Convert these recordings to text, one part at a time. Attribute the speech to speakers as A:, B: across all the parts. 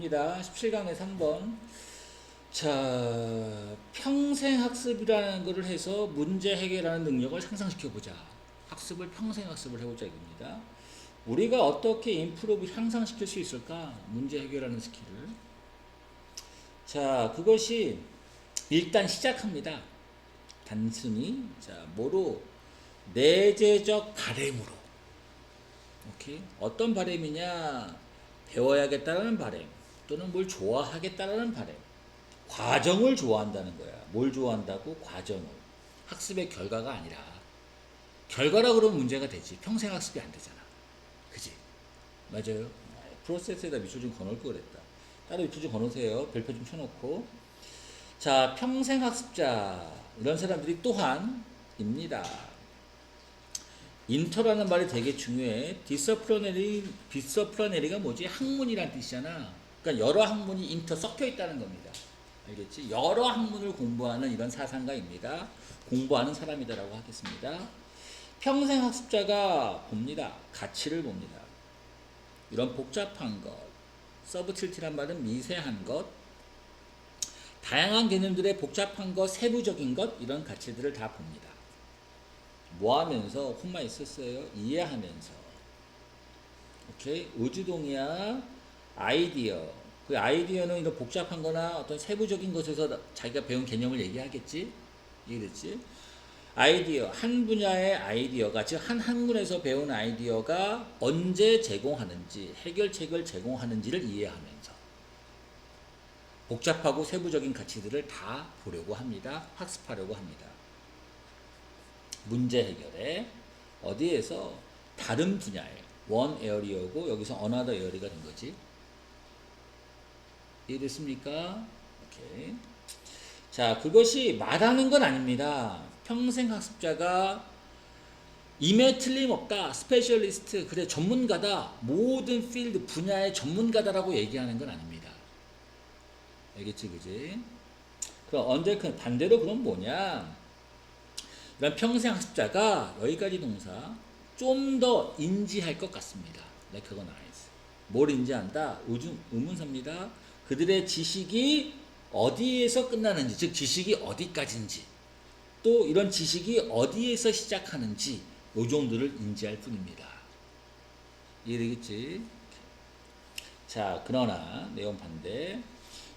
A: 봅니다. 17강의 3번. 자, 평생 학습이라는 것을 해서 문제 해결하는 능력을 향상시켜 보자. 학습을 평생 학습을 해보자 이겁니다. 우리가 어떻게 인프로브 향상시킬 수 있을까? 문제 해결하는 스킬을. 자, 그것이 일단 시작합니다. 단순히 자, 뭐로 내재적 바램으로. 오케이. 어떤 바램이냐? 배워야겠다는 바램 또는 뭘 좋아하겠다는 바램. 과정을 좋아한다는 거야. 뭘 좋아한다고? 과정을. 학습의 결과가 아니라 결과라 그러면 문제가 되지. 평생 학습이 안 되잖아. 그지? 맞아요. 프로세스에다 미술 좀 걸을 걸 그랬다. 따로 미술 좀 걸으세요. 별표 좀 쳐놓고. 자, 평생 학습자. 이런 사람들이 또한 입니다. 인터라는 말이 되게 중요해. 디서플러네리, 디서플러네리가 뭐지? 학문이란 뜻이잖아. 그러니까 여러 학문이 인터 섞여 있다는 겁니다. 알겠지? 여러 학문을 공부하는 이런 사상가입니다. 공부하는 사람이다라고 하겠습니다. 평생 학습자가 봅니다. 가치를 봅니다. 이런 복잡한 것, 서브틸티란 말은 미세한 것, 다양한 개념들의 복잡한 것, 세부적인 것, 이런 가치들을 다 봅니다. 뭐 하면서 콤마 있었어요? 이해하면서. 오케이? 우주동이야. 아이디어. 그 아이디어는 이런 복잡한 거나 어떤 세부적인 것에서 자기가 배운 개념을 얘기하겠지? 이해됐지? 아이디어, 한 분야의 아이디어가, 즉, 한 학문에서 배운 아이디어가 언제 제공하는지, 해결책을 제공하는지를 이해하면서 복잡하고 세부적인 가치들을 다 보려고 합니다. 학습하려고 합니다. 문제 해결에 어디에서 다른 분야에 원 에어리어고 여기서 어나더 에어리가 된 거지. 이해됐습니까? 오케이. 자, 그것이 말하는 건 아닙니다. 평생 학습자가 임에 틀림없다. 스페셜리스트, 그래 전문가다. 모든 필드 분야의 전문가다라고 얘기하는 건 아닙니다. 알겠지, 그지? 그럼 언제 그 반대로 그럼 뭐냐? 이런 평생 학습자가 여기까지 동사 좀 더 인지할 것 같습니다. recognize. 뭘 인지한다? 의문, 의문사입니다. 그들의 지식이 어디에서 끝나는지, 즉 지식이 어디까지인지, 또 이런 지식이 어디에서 시작하는지, 요 정도를 인지할 뿐입니다. 이해되겠지? 자, 그러나 내용 반대.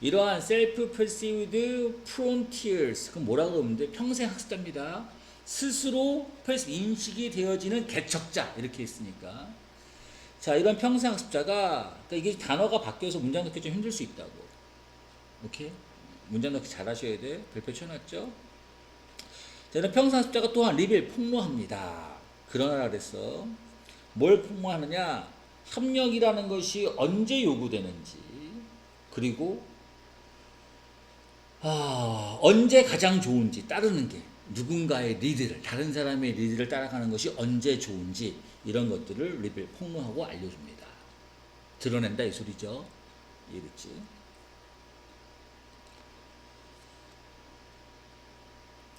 A: 이러한 self-perceived frontiers, 그럼 뭐라고 그러면 돼? 평생 학습자입니다. 스스로 인식이 되어지는 개척자 이렇게 했으니까 자 이런 평생 학습자가 그러니까 이게 단어가 바뀌어서 문장 넣기 좀 힘들 수 있다고. 오케이? 문장 넣기 잘 하셔야 돼. 별표 쳐놨죠? 자 이런 평생 학습자가 또한 리벨 폭로합니다. 그러나 그랬어 뭘 폭로하느냐? 협력이라는 것이 언제 요구되는지. 그리고 아, 언제 가장 좋은지 따르는 게 누군가의 리드를 다른 사람의 리드를 따라가는 것이 언제 좋은지 이런 것들을 리벨 폭로하고 알려줍니다. 드러낸다 이 소리죠. 이해됐지?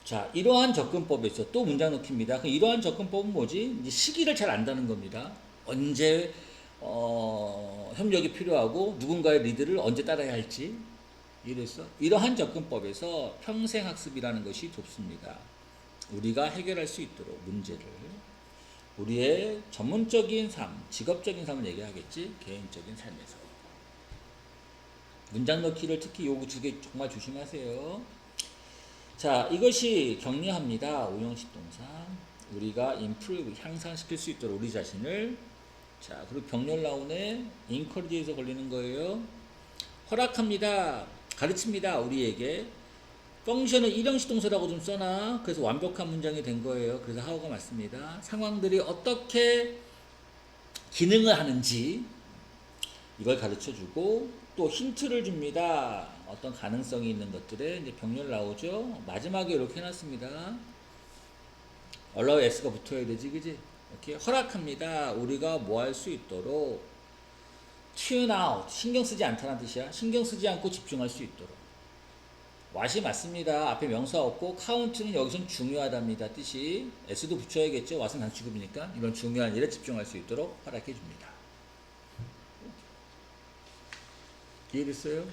A: 자, 이러한 접근법에서 또 문장 넣기입니다. 그 이러한 접근법은 뭐지? 이제 시기를 잘 안다는 겁니다. 언제 어, 협력이 필요하고 누군가의 리드를 언제 따라야 할지 이래서 이러한 접근법에서 평생 학습이라는 것이 돕습니다. 우리가 해결할 수 있도록 문제를 우리의 전문적인 삶, 직업적인 삶을 얘기하겠지 개인적인 삶에서 문장 넣기를 특히 요구 두개 정말 조심하세요. 자, 이것이 격려합니다. 오형식 동사. 우리가 improve 향상시킬 수 있도록 우리 자신을 자, 그리고 격려 나오네. encourage에서 걸리는 거예요. 허락합니다. 가르칩니다. 우리에게. 펑션은 일형식 동사라고 좀 써놔. 그래서 완벽한 문장이 된 거예요. 그래서 하우가 맞습니다. 상황들이 어떻게 기능을 하는지 이걸 가르쳐 주고 또 힌트를 줍니다. 어떤 가능성이 있는 것들에 이제 병렬 나오죠. 마지막에 이렇게 해놨습니다. allow s가 붙어야 되지, 그지? 이렇게 허락합니다. 우리가 뭐 할 수 있도록 tune out 신경 쓰지 않다는 뜻이야. 신경 쓰지 않고 집중할 수 있도록. 왓이 맞습니다. 앞에 명사 없고 count는 여기선 중요하답니다. 뜻이 s도 붙여야겠죠. 왓은 단취급이니까 이런 중요한 일에 집중할 수 있도록 허락해 줍니다. 이해됐어요?